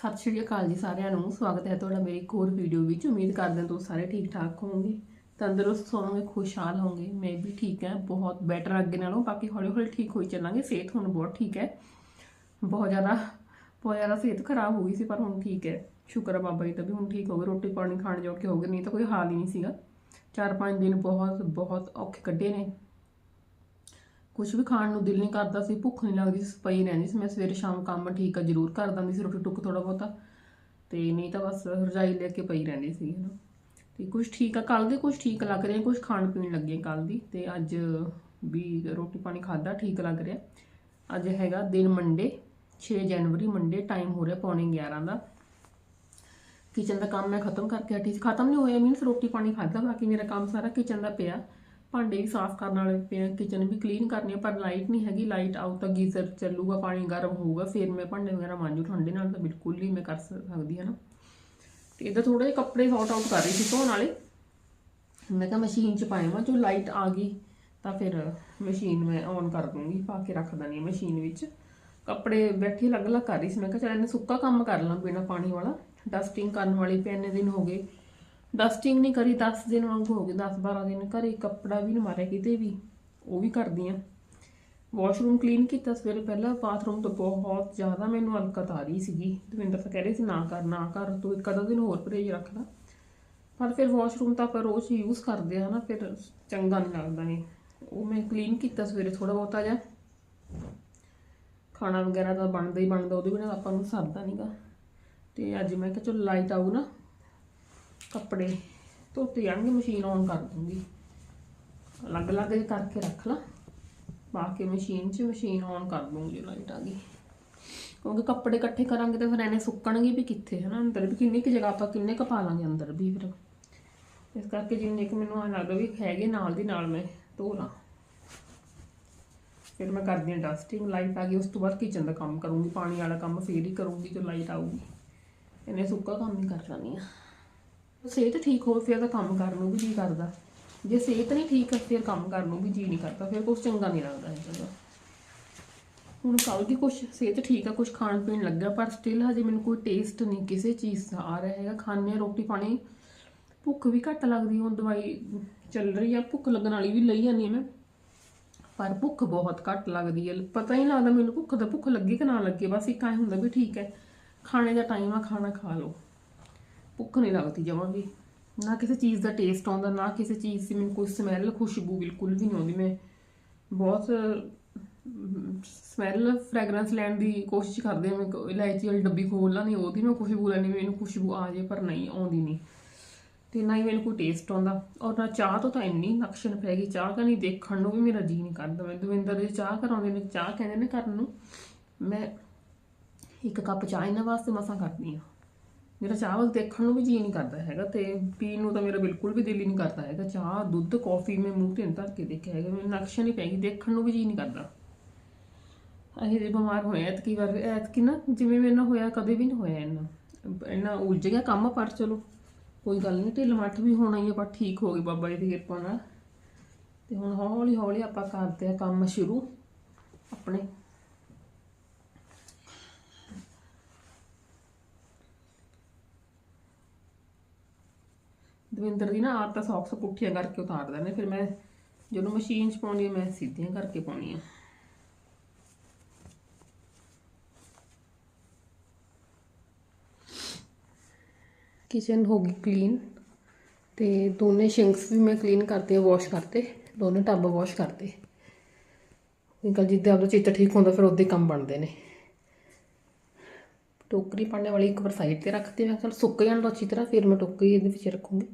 ਸਤਿ ਸ਼੍ਰੀ ਅਕਾਲ ਜੀ ਸਾਰਿਆਂ ਨੂੰ। ਸਵਾਗਤ ਹੈ ਤੁਹਾਡਾ ਮੇਰੀ ਇੱਕ ਹੋਰ ਵੀਡੀਓ ਵਿੱਚ। ਉਮੀਦ ਕਰਦੇ ਹਾਂ ਤੁਸੀਂ ਸਾਰੇ ਠੀਕ ਠਾਕ ਹੋਵੋਗੇ, ਤੰਦਰੁਸਤ ਹੋਵੋਗੇ, ਖੁਸ਼ਹਾਲ ਹੋਵੋਗੇ। ਮੈਂ ਵੀ ਠੀਕ ਹਾਂ, ਬਹੁਤ ਬੈਟਰ ਅੱਗੇ ਨਾਲੋਂ। ਬਾਕੀ ਹੌਲੀ ਹੌਲੀ ਠੀਕ ਹੋਈ ਚੱਲਾਂਗੇ। ਸਿਹਤ ਹੁਣ ਬਹੁਤ ਠੀਕ ਹੈ। ਬਹੁਤ ਜ਼ਿਆਦਾ ਬਹੁਤ ਜ਼ਿਆਦਾ ਸਿਹਤ ਖਰਾਬ ਹੋ ਗਈ ਸੀ, ਪਰ ਹੁਣ ਠੀਕ ਹੈ। ਸ਼ੁਕਰ ਹੈ ਬਾਬਾ ਜੀ ਦਾ ਵੀ ਹੁਣ ਠੀਕ ਹੋ ਗਏ। ਰੋਟੀ ਪਾਣੀ ਖਾਣ ਜੋਗੇ ਹੋ ਗਏ, ਨਹੀਂ ਤਾਂ ਕੋਈ ਹਾਲ ਹੀ ਨਹੀਂ ਸੀਗਾ। ਚਾਰ ਪੰਜ ਦਿਨ ਬਹੁਤ ਬਹੁਤ ਔਖੇ ਕੱਢੇ ਨੇ। ਕੁਝ ਵੀ ਖਾਣ ਨੂੰ ਦਿਲ ਨਹੀਂ ਕਰਦਾ ਸੀ, ਭੁੱਖ ਨਹੀਂ ਲੱਗਦੀ ਸੀ ਪਈ ਰਹਿੰਦੀ ਸੀ। ਮੈਂ ਸਵੇਰੇ ਸ਼ਾਮ ਕੰਮ ਠੀਕ ਆ, ਜ਼ਰੂਰ ਕਰ ਦਿੰਦੀ ਸੀ, ਰੋਟੀ ਟੁੱਕ ਥੋੜਾ ਬਹੁਤਾ। ਤੇ ਨਹੀਂ ਤਾਂ ਬਸ ਰਜਾਈ ਲੈ ਕੇ ਪਈ ਰਹਿੰਦੀ ਸੀ, ਹਨਾ। ਤੇ ਕੁਝ ਠੀਕ ਆ ਕੱਲ ਦੇ ਕੁਝ ਠੀਕ ਲੱਗ ਰਿਹਾ ਕੁਝ ਖਾਣ ਪੀਣ ਲੱਗੇ ਕੱਲ ਦੀ। ਤੇ ਅੱਜ ਵੀ ਰੋਟੀ ਪਾਣੀ ਖਾਦਾ ਠੀਕ ਲੱਗ ਰਿਹਾ। ਅੱਜ ਹੈਗਾ ਦਿਨ ਮੰਡੇ 6 ਜਨਵਰੀ ਮੰਡੇ ਟਾਈਮ ਹੋ ਰਿਹਾ ਪੌਣੇ 11 ਦਾ। ਕਿਚਨ ਦਾ ਕੰਮ ਮੈਂ ਖਤਮ ਕਰਕੇ ਹਟੀ ਸੀ। ਖਤਮ ਨਹੀਂ ਹੋਇਆ, ਮੀਨਸ ਰੋਟੀ ਪਾਣੀ ਖਾਦਾ ਬਾਕੀ ਮੇਰਾ ਕੰਮ ਸਾਰਾ ਕਿਚਨ ਦਾ ਪਿਆ। ਭਾਂਡੇ ਵੀ ਸਾਫ਼ ਕਰਨ ਵਾਲੇ ਪਏ ਕਿਚਨ ਵੀ ਕਲੀਨ ਕਰਨੀ ਆ, ਪਰ ਲਾਈਟ ਨਹੀਂ ਹੈਗੀ ਲਾਈਟ ਆਉ ਤਾਂ ਗੀਜ਼ਰ ਚੱਲੂਗਾ, ਪਾਣੀ ਗਰਮ ਹੋਊਗਾ, ਫਿਰ ਮੈਂ ਭਾਂਡੇ ਵਗੈਰਾ ਮਾਂਜੂ, ਠੰਡੇ ਨਾਲ ਤਾਂ ਬਿਲਕੁਲ ਨਹੀਂ ਮੈਂ ਕਰ ਸਕਦੀ ਹੈ ਨਾ। ਤੇ ਇਹਦਾ ਥੋੜੇ ਜਿਹੇ ਕੱਪੜੇ ਸੌਟ ਆਊਟ ਕਰ ਰਹੀ ਸੀ ਧੋਣ ਵਾਲੇ। ਮੈਂ ਕਿਹਾ ਮਸ਼ੀਨ 'ਚ ਪਾਏ ਵਾਂ, ਜੋ ਲਾਈਟ ਆ ਗਈ, ਤਾਂ ਫਿਰ ਮਸ਼ੀਨ ਮੈਂ ਔਨ ਕਰ ਦੂੰਗੀ, ਪਾ ਕੇ ਰੱਖ ਦਣੀ ਮਸ਼ੀਨ ਵਿੱਚ। ਕੱਪੜੇ ਬੈਠੀ ਅਲੱਗ-ਅਲੱਗ ਕਰ ਰਹੀ ਸੀ, ਮੈਂ ਕਿਹਾ ਚੱਲ ਇਹਨੇ ਸੁੱਕਾ ਕੰਮ ਕਰ ਲਾਂ ਬਿਨਾ ਪਾਣੀ ਵਾਲਾ। ਡਸਟਿੰਗ ਕਰਨ ਵਾਲੀ ਪੈਨੇ ਦਿਨ ਹੋ ਗਏ। ਡਸਟਿੰਗ ਨਹੀਂ ਕਰੀ 10 ਦਿਨ ਵਾਂਗੂ ਹੋ ਗਏ 10 12 ਦਿਨ ਘਰੇ, ਕੱਪੜਾ ਵੀ ਨਹੀਂ ਮਾਰਿਆ ਕਿਤੇ ਵੀ, ਉਹ ਵੀ ਕਰਦੀ ਆ। ਵਾਸ਼ਰੂਮ ਕਲੀਨ ਕੀਤਾ ਸਵੇਰੇ ਪਹਿਲਾਂ ਬਾਥਰੂਮ ਤੋਂ ਬਹੁਤ ਜ਼ਿਆਦਾ ਮੈਨੂੰ ਹਲਕਤ ਆ ਰਹੀ ਸੀਗੀ। ਦਵਿੰਦਰ ਤਾਂ ਕਹਿ ਰਹੇ ਸੀ, ਨਾ ਕਰ ਨਾ ਕਰ, ਤੂੰ ਇੱਕ ਅੱਧਾ ਦਿਨ ਹੋਰ ਪਰਹੇਜ ਰੱਖ ਲੈ ਪਰ ਫਿਰ ਵਾਸ਼ਰੂਮ ਤਾਂ ਆਪਾਂ ਰੋਜ਼ ਯੂਜ਼ ਕਰਦੇ ਆ ਨਾ, ਫਿਰ ਚੰਗਾ ਨਹੀਂ ਲੱਗਦਾ ਇਹ। ਉਹ ਮੈਂ ਕਲੀਨ ਕੀਤਾ ਸਵੇਰੇ ਥੋੜਾ ਬਹੁਤਾ ਜਿਹਾ। ਖਾਣਾ ਵਗੈਰਾ ਤਾਂ ਬਣਦਾ ਹੀ ਬਣਦਾ, ਉਹਦੇ ਬਿਨਾਂ ਆਪਾਂ ਨੂੰ ਸਰਦਾ ਨਹੀਂਗਾ ਤੇ ਅੱਜ ਮੈਂ ਕਿਹਾ ਚਲੋ ਲਾਈਟ ਆਊ ਨਾ ਕੱਪੜੇ ਧੋਤੇ ਜਾਣਗੇ ਮਸ਼ੀਨ ਔਨ ਕਰ ਦੂੰਗੀ। ਅਲੱਗ-ਅਲੱਗ ਜਿਹੇ ਕਰਕੇ ਰੱਖ ਲਾ। ਪਾ ਕੇ ਮਸ਼ੀਨ 'ਚ ਮਸ਼ੀਨ ਔਨ ਕਰ ਦੂੰਗੀ ਲਾਈਟ ਆ ਗਈ। ਕਿਉਂਕਿ ਕੱਪੜੇ ਇਕੱਠੇ ਕਰਾਂਗੇ ਤਾਂ ਫਿਰ ਐਨੇ ਸੁੱਕਣਗੇ ਵੀ ਕਿੱਥੇ, ਹਨਾ? ਅੰਦਰ ਵੀ ਕਿੰਨੀ ਕੁ ਜਗ੍ਹਾ ਆਪਾਂ ਕਿੰਨੇ ਕੁ ਪਾ ਲਾਂਗੇ ਅੰਦਰ ਵੀ ਫਿਰ। ਇਸ ਕਰਕੇ ਜਿੰਨੇ ਕੁ ਮੈਨੂੰ ਆ ਲੱਗਦਾ ਵੀ ਹੈਗੇ ਨਾਲ ਦੀ ਨਾਲ ਮੈਂ ਧੋ ਲਾਂ। ਫਿਰ ਮੈਂ ਕਰਦੀ ਹਾਂ ਡਸਟਿੰਗ ਲਾਈਟ ਆ ਗਈ। ਉਸ ਤੋਂ ਬਾਅਦ ਕਿਚਨ ਦਾ ਕੰਮ ਕਰੂੰਗੀ। ਪਾਣੀ ਵਾਲਾ ਕੰਮ ਫੇਰ ਹੀ ਕਰੂੰਗੀ ਜੋ ਲਾਈਟ ਆਊਗੀ। ਇਹਨੇ ਸੁੱਕਾ ਕੰਮ ਹੀ ਕਰ ਲੈਣੀ ਆ। ਸਿਹਤ ਠੀਕ ਹੋਵੇ, ਫਿਰ ਤਾਂ ਕੰਮ ਕਰਨ ਨੂੰ ਵੀ ਜੀ ਕਰਦਾ। ਜੇ ਸਿਹਤ ਨਹੀਂ ਠੀਕ ਹੈ ਫਿਰ ਕੰਮ ਕਰਨ ਨੂੰ ਵੀ ਜੀ ਨਹੀਂ ਕਰਦਾ, ਫਿਰ ਕੁਝ ਚੰਗਾ ਨਹੀਂ ਲੱਗਦਾ ਹੈਗਾ ਹੁਣ ਕੱਲ ਦੀ ਕੁਛ ਸਿਹਤ ਠੀਕ ਆ, ਕੁਛ ਖਾਣ ਪੀਣ ਲੱਗਾ ਪਰ ਸਟਿਲ ਹਜੇ ਮੈਨੂੰ ਕੋਈ ਟੇਸਟ ਨਹੀਂ, ਕਿਸੇ ਚੀਜ਼ ਦਾ ਆ ਰਿਹਾ ਹੈਗਾ। ਖਾਣੇ ਰੋਟੀ ਪਾਣੀ, ਭੁੱਖ ਵੀ ਘੱਟ ਲੱਗਦੀ, ਹੁਣ ਦਵਾਈ ਚੱਲ ਰਹੀ ਆ, ਭੁੱਖ ਲੱਗਣ ਵਾਲੀ ਵੀ ਲਈ ਜਾਂਦੀ ਆ ਮੈਂ। ਪਰ ਭੁੱਖ ਬਹੁਤ ਘੱਟ ਲੱਗਦੀ ਹੈ ਪਤਾ ਹੀ ਨਹੀਂ ਲੱਗਦਾ ਮੈਨੂੰ ਭੁੱਖ ਦਾ ਭੁੱਖ ਲੱਗੀ ਕਿ ਨਾ ਲੱਗੇ, ਬਸ ਇੱਕ ਐਂ ਹੁੰਦਾ ਵੀ ਠੀਕ ਹੈ, ਖਾਣੇ ਦਾ ਟਾਈਮ ਆ, ਖਾਣਾ ਖਾ ਲਓ। ਭੁੱਖ ਨਹੀਂ ਲੱਗਦੀ ਜਮਾਂ ਵੀ ਨਾ ਕਿਸੇ ਚੀਜ਼ ਦਾ ਟੇਸਟ ਆਉਂਦਾ, ਨਾ ਕਿਸੇ ਚੀਜ਼ ਦੀ ਮੈਨੂੰ ਕੋਈ ਸਮੈਲ ਖੁਸ਼ਬੂ ਬਿਲਕੁਲ ਵੀ ਨਹੀਂ ਆਉਂਦੀ ਮੈਂ। ਬਹੁਤ ਸਮੈਲ ਫ੍ਰੈਗਰੈਂਸ ਲੈਣ ਦੀ ਕੋਸ਼ਿਸ਼ ਕਰਦੇ ਹਾਂ ਮੈਂ। ਇਲਾਇਚੀ ਵਾਲੀ ਡੱਬੀ ਖੋਲ ਲਾਂ, ਨਹੀਂ ਉਹਦੀ ਮੈਂ ਖੁਸ਼ਬੂ ਲੈਣੀ ਮੈਨੂੰ ਖੁਸ਼ਬੂ ਆ ਜੇ ਪਰ ਨਹੀਂ, ਆਉਂਦੀ ਨਹੀਂ। ਤੇ ਨਾ ਹੀ ਮੈਨੂੰ ਕੋਈ ਟੇਸਟ ਆਉਂਦਾ। ਔਰ ਨਾ ਚਾਹ ਤੋਂ ਤਾਂ ਇੰਨੀ ਨਕਸ਼ਨ ਪੈ ਗਈ, ਚਾਹ ਕਨੀ ਦੇਖਣ ਨੂੰ ਵੀ ਮੇਰਾ ਜੀ ਨਹੀਂ ਕਰਦਾ। ਮੈਂ ਦਵਿੰਦਰ ਦੇ ਚਾਹ ਕਰਾਉਂਦੇ ਨੇ, ਚਾਹ ਕਹਿੰਦੇ ਨੇ ਕਰਨ ਨੂੰ, ਮੈਂ ਇੱਕ ਕੱਪ ਚਾਹ ਇਹਨਾਂ ਵਾਸਤੇ ਮਸਾਂ ਕਰਦੀ ਆ ਮੇਰਾ ਚਾਹ ਵੱਲ ਦੇਖਣ ਨੂੰ ਵੀ ਜੀ ਨਹੀਂ ਕਰਦਾ ਹੈਗਾ ਤੇ ਪੀਣ ਨੂੰ ਤਾਂ ਮੇਰਾ ਬਿਲਕੁਲ ਵੀ ਦਿਲ ਹੀ ਨਹੀਂ ਕਰਦਾ ਹੈਗਾ। ਚਾਹ, ਦੁੱਧ, ਕੌਫੀ ਮੈਂ ਮੂੰਹ ਤੇ ਧਰ ਕੇ ਦੇਖਿਆ ਹੈਗਾ, ਮੈਨੂੰ ਨਕਸ਼ਾ ਨਹੀਂ ਪੈ ਗਈ, ਦੇਖਣ ਨੂੰ ਵੀ ਜੀ ਨਹੀਂ ਕਰਦਾ। ਅਸੀਂ ਜੇ ਬਿਮਾਰ ਹੋਏ ਐਤਕੀ ਵਾਰ, ਐਤਕੀ ਨਾ ਜਿਵੇਂ ਮੇਰੇ ਨਾਲ ਹੋਇਆ, ਕਦੇ ਵੀ ਨਹੀਂ ਹੋਇਆ ਇੰਨਾ। ਇੰਨਾ ਉਲਝ ਗਿਆ ਕੰਮ ਪਰ, ਚਲੋ, ਕੋਈ ਗੱਲ ਨਹੀਂ ਢਿੱਲ ਮੱਠ ਵੀ ਹੋਣਾ ਹੀ ਆਪਾਂ ਠੀਕ ਹੋ ਗਏ ਬਾਬਾ ਜੀ ਦੀ ਕਿਰਪਾ ਨਾਲ। ਤੇ ਹੁਣ ਹੌਲੀ ਹੌਲੀ ਆਪਾਂ ਕਰਦੇ ਆ ਕੰਮ ਸ਼ੁਰੂ, ਆਪਣੇ। ਦਵਿੰਦਰ ਦੀ ਨਾ ਆਦਤ ਆ ਸੌਕਸ ਪੁੱਠੀਆਂ ਕਰਕੇ ਉਤਾਰ ਦਿੰਦੇ ਫਿਰ ਮੈਂ ਜਦੋਂ ਮਸ਼ੀਨ 'ਚ ਪਾਉਣੀ ਮੈਂ ਸਿੱਧੀਆਂ ਕਰਕੇ ਪਾਉਣੀ ਆ ਕਿਚਨ ਹੋ ਗਈ ਕਲੀਨ ਤੇ ਦੋਨੇ ਸ਼ਿੰਕਸ ਵੀ ਮੈਂ ਕਲੀਨ ਕਰਤੇ ਆ ਵਾਸ਼ ਕਰਤੇ, ਦੋਨੇ ਟੱਬ ਵਾਸ਼ ਕਰਤੇ। ਅੰਕਲ ਜਿੱਦਾਂ ਆਪਦਾ ਚਿੱਤ ਠੀਕ ਹੁੰਦਾ, ਫਿਰ ਉਹਦੇ ਕੰਮ ਬਣਦੇ ਨੇ। ਟੋਕਰੀ ਪਾਣੇ ਵਾਲੀ ਇੱਕ ਵਾਰ ਸਾਈਡ ਤੇ ਰੱਖਤੀ, ਮੈਂ ਚਲ ਸੁੱਕ ਜਾਣ ਦੋ ਅੱਛੀ ਤਰ੍ਹਾਂ, ਫਿਰ ਮੈਂ ਟੋਕਰੀ ਇਹਦੇ ਵਿੱਚ ਰੱਖੂੰਗੀ।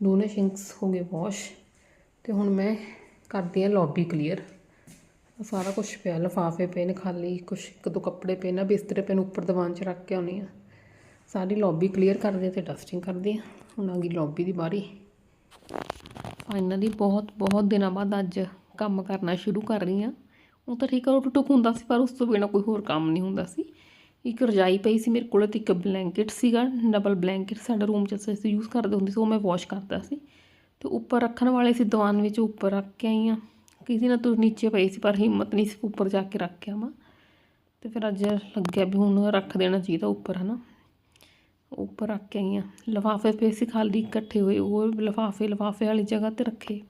ਦੋਨੇ ਸ਼ਿੰਕਸ ਹੋ ਗਏ ਵਾਸ਼ ਤੇ ਹੁਣ ਮੈਂ ਕਰਦੀ ਆ ਲੌਬੀ ਕਲੀਅਰ ਸਾਰਾ ਕੁਝ ਪਿਆ, ਲਫਾਫੇ ਪਏ ਨੇ ਖਾਲੀ ਕੁਝ ਇੱਕ ਦੋ ਕੱਪੜੇ ਪਏ ਨਾ, ਬਿਸਤਰੇ ਪਏ ਨੇ, ਉੱਪਰ ਦੀਵਾਨ 'ਚ ਰੱਖ ਕੇ ਆਉਣੀ ਆ ਸਾਰੀ ਲੌਬੀ ਕਲੀਅਰ ਕਰਦੇ ਤੇ ਡਸਟਿੰਗ ਕਰਦੇ ਆ ਹੁਣ ਆ ਗਈ ਲੌਬੀ ਦੀ ਬਾਰੀ। ਫਾਈਨਲੀ ਬਹੁਤ ਬਹੁਤ ਦਿਨਾਂ ਬਾਅਦ ਅੱਜ ਕੰਮ ਕਰਨਾ ਸ਼ੁਰੂ ਕਰ ਰਹੀ ਆ ਉਹ ਤਾਂ ਠੀਕ ਆ ਰੋਟੀ ਟੁੱਕ ਹੁੰਦਾ ਸੀ, ਪਰ ਉਸ ਤੋਂ ਬਿਨਾਂ ਕੋਈ ਹੋਰ ਕੰਮ ਨਹੀਂ ਹੁੰਦਾ ਸੀ। ਇੱਕ ਰਜਾਈ ਪਈ ਸੀ ਮੇਰੇ ਕੋਲ ਤੇ ਇੱਕ ਬਲੈਂਕਟ ਸੀਗਾ ਡਬਲ ਬਲੈਂਕਟ ਸਾਡੇ ਰੂਮ 'ਚ ਅਸੀਂ ਯੂਜ਼ ਕਰਦੇ ਹੁੰਦੇ ਸੀ, ਉਹ ਮੈਂ ਵਾਸ਼ ਕਰਦਾ ਸੀ। ਤੇ ਉੱਪਰ ਰੱਖਣ ਵਾਲੇ ਸੀ ਦੀਵਾਨ ਵਿੱਚ, ਉੱਪਰ ਰੱਖ ਕੇ ਆਈ ਆ ਕਿਸੇ ਨਾਲ ਤੋਂ ਨੀਚੇ ਪਏ ਸੀ, ਪਰ ਹਿੰਮਤ ਨਹੀਂ ਸੀ ਉੱਪਰ ਜਾ ਕੇ ਰੱਖ ਕੇ ਆਵਾਂ ਤੇ ਫਿਰ ਅੱਜ ਲੱਗਿਆ ਵੀ ਹੁਣ ਰੱਖ ਦੇਣਾ ਚਾਹੀਦਾ ਉੱਪਰ, ਹਨਾ। ਉੱਪਰ ਰੱਖ ਕੇ ਆਈ ਹਾਂ। ਲਿਫਾਫੇ ਪਏ ਸੀ ਖਾਲੀ ਇਕੱਠੇ ਹੋਏ, ਉਹ ਲਿਫਾਫੇ ਲਿਫਾਫੇ ਵਾਲੀ ਜਗ੍ਹਾ ਤੇ ਰੱਖੇ।